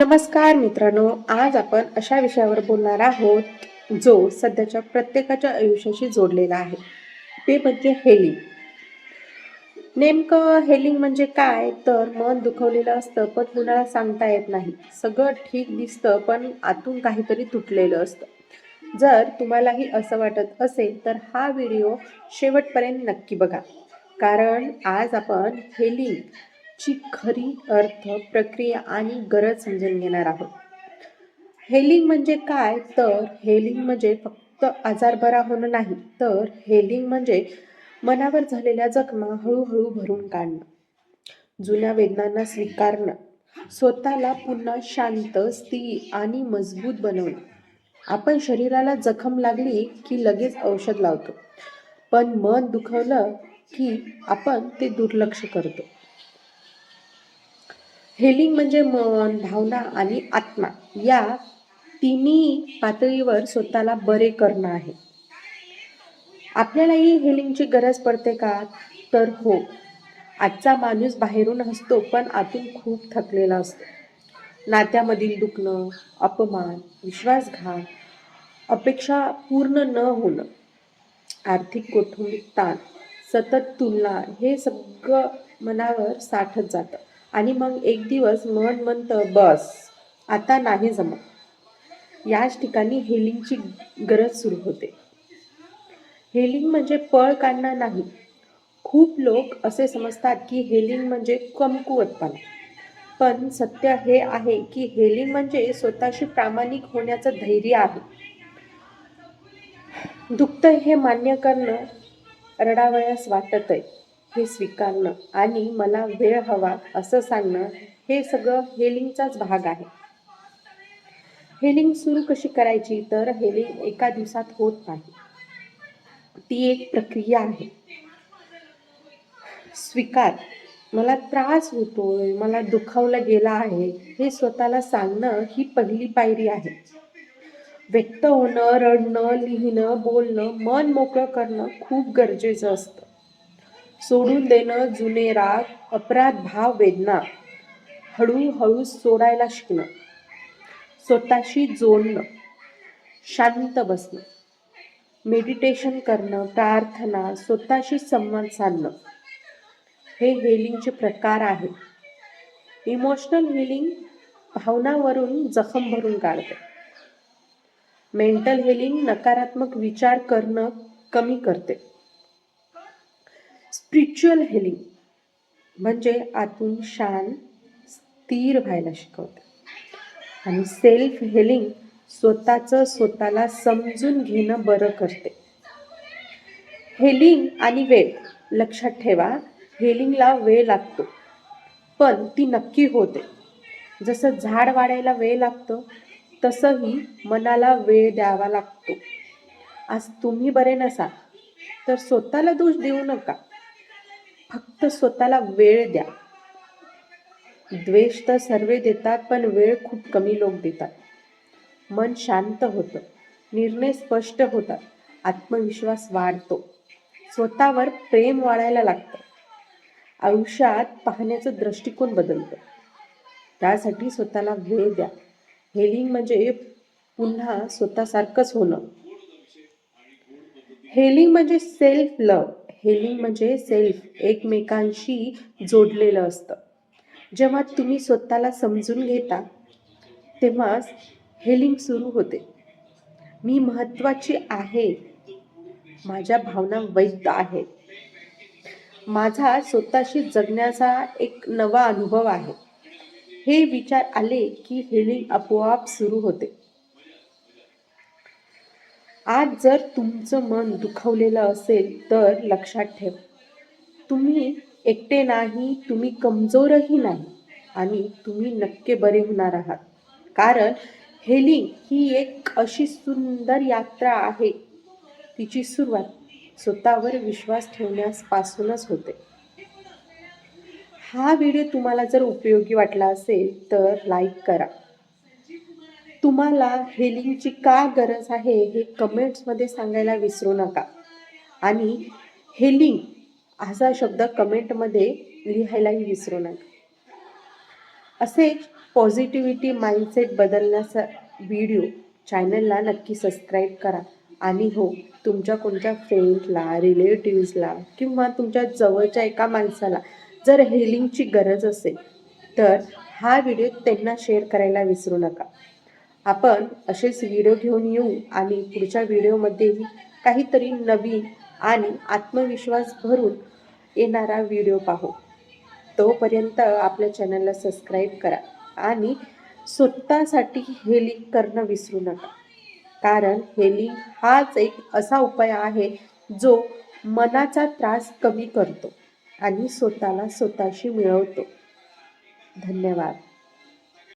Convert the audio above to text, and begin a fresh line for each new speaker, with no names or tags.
नमस्कार मित्रांनो आज आपण अशा विषयावर बोलणार आहोत जो सध्याच्या प्रत्येकाच्या आयुष्याशी जोडलेला आहे. ते म्हणजे हेलिंग नेमकं हेलिंग म्हणजे काय? तर मन दुखवलेलं असतं पण कुणाला सांगता येत नाही. सगळं ठीक दिसतं पण आतून काहीतरी तुटलेलं असतं. जर तुम्हालाही असं वाटत असेल तर हा व्हिडिओ शेवटपर्यंत नक्की बघा. कारण आज आपण हेलिंग ची खरी अर्थ प्रक्रिया आणि गरज समजून घेणार आहोत. हेलिंग म्हणजे काय? तर हेलिंग म्हणजे फक्त आजार बरा होणं नाही तर हेलिंग म्हणजे मनावर झालेल्या जखमा हळूहळू भरून काढणं जुन्या वेदनांना स्वीकारणं स्वतःला पुन्हा शांत स्थिर आणि मजबूत बनवणं. आपण शरीराला जखम लागली की लगेच औषध लावतो पण मन दुखवलं की आपण ते दुर्लक्ष करतो. हेलिंग म्हणजे मन भावना आणि आत्मा. या तिन्ही पातळीवर स्वतःला बरे करणं आहे. आपल्यालाही हेलिंगची गरज पडते का? तर हो. आजचा माणूस बाहेरून हसतो पण आतून खूप थकलेला असतो. नात्यामधील दुखणं अपमान विश्वासघात अपेक्षा पूर्ण न होणं आर्थिक कौटुंबिक ताण सतत तुलना हे सगळं मनावर साठत जातं. आणि मग एक दिवस मन म्हणतं बस आता नाही जमत. याच ठिकाणी हेलिंगची गरज सुरू होते. हेलिंग म्हणजे पळ काढणं नाही. खूप लोक असे समजतात की हेलिंग म्हणजे कमकुवतपणा. पण सत्य हे आहे की हेलिंग म्हणजे स्वतःशी प्रामाणिक होण्याचं धैर्य आहे. दुखतं हे मान्य करणं रडावयास वाटत आहे हे स्वीकारणं आणि मला वेळ हवा असं सांगणं हे सगळं हेलिंगचाच भाग आहे. हेलिंग सुरू कशी करायची? तर हेलिंग एका दिवसात होत नाही. ती एक प्रक्रिया आहे. स्वीकार. मला त्रास होतोय मला दुखावलं गेला आहे हे स्वतःला सांगणं ही पहिली पायरी आहे. व्यक्त होणं रडणं लिहिणं बोलणं मन मोकळं करणं खूप गरजेचं असतं. सोडून देणं जुने राग अपराध भाव वेदना. हळूहळू सोडायला शिकणं. स्वतःशी जोडणं. शांत बसणं. मेडिटेशन करणं प्रार्थना स्वतःशी संवाद साधणं. हे हेलिंगचे प्रकार आहेत. इमोशनल हिलिंग भावनावरून जखम भरून काढते. मेंटल हेलिंग नकारात्मक विचार करणं कमी करते. स्पिरिच्युअल हेलिंग म्हणजे आतून शांत स्थिर व्हायला शिकवते. आणि सेल्फ हेलिंग स्वतःचं स्वतःला समजून घेणं बरं करते. हेलिंग आणि वेळ लक्षात ठेवा हेलिंगला वेळ लागतो. पण ती नक्की होते. जसं झाड वाढायला वेळ लागतो तसंही मनाला वेळ द्यावा लागतो. आज तुम्ही बरे नसा तर स्वतःला दोष देऊ नका. फक्त स्वतःला वेळ द्या. द्वेष तर सर्व देतात पण वेळ खूप कमी लोक देतात. मन शांत होतं. निर्णय स्पष्ट होतात. आत्मविश्वास वाढतो. स्वतःवर प्रेम वाढायला लागतं. आयुष्यात पाहण्याचं दृष्टिकोन बदलतं. त्यासाठी स्वतःला वेळ द्या. हेलिंग म्हणजे पुन्हा स्वतःसारखंच होणं. हेलिंग म्हणजे सेल्फ लव हेलिंग म्हणजे सेल्फ एकमेकांशी जोडलेलं असतं. जेव्हा तुम्ही स्वतःला समजून घेता तेव्हाच हेलिंग सुरू होते. मी महत्वाची आहे. माझ्या भावना वैध आहेत. माझा स्वतःशी जगण्याचा एक नवा अनुभव आहे. हे विचार आले की हेलिंग आपोआप सुरू होते. आज जर तुमचं मन दुखवलेलं असेल तर लक्षात ठेव. तुम्ही एकटे नाही तुम्ही कमजोरही नाही आणि तुम्ही नक्की बरे होणार आहात. कारण हेलिंग ही एक अशी सुंदर यात्रा आहे. तिची सुरुवात स्वतःवर विश्वास ठेवण्यापासूनच होते. हा व्हिडिओ तुम्हाला जर उपयोगी वाटला असेल तर लाईक करा. तुम्हाला हेलिंगची का गरज आहे हे कमेंट्समध्ये सांगायला विसरू नका. आणि हेलिंग असा शब्द कमेंटमध्ये लिहायलाही विसरू नका. असे पॉझिटिव्हिटी माइंडसेट बदलण्याचा व्हिडिओ चॅनलला नक्की सबस्क्राईब करा. आणि हो तुमच्या कोणत्या फ्रेंडला रिलेटिव्सला किंवा तुमच्या जवळच्या एका माणसाला जर हेलिंगची गरज असेल तर हा व्हिडिओ त्यांना शेअर करायला विसरू नका. आपण असेच व्हिडिओ घेऊन येऊ आणि पुढच्या व्हिडिओमध्येही काहीतरी नवीन आणि आत्मविश्वास भरून येणारा व्हिडिओ पाहू. तोपर्यंत आपल्या चॅनलला सबस्क्राईब करा आणि स्वतःसाठी हे लिंक करणं विसरू नका. कारण हे लिंक हाच एक असा उपाय आहे जो मनाचा त्रास कमी करतो आणि स्वतःला स्वतःशी मिळवतो. धन्यवाद.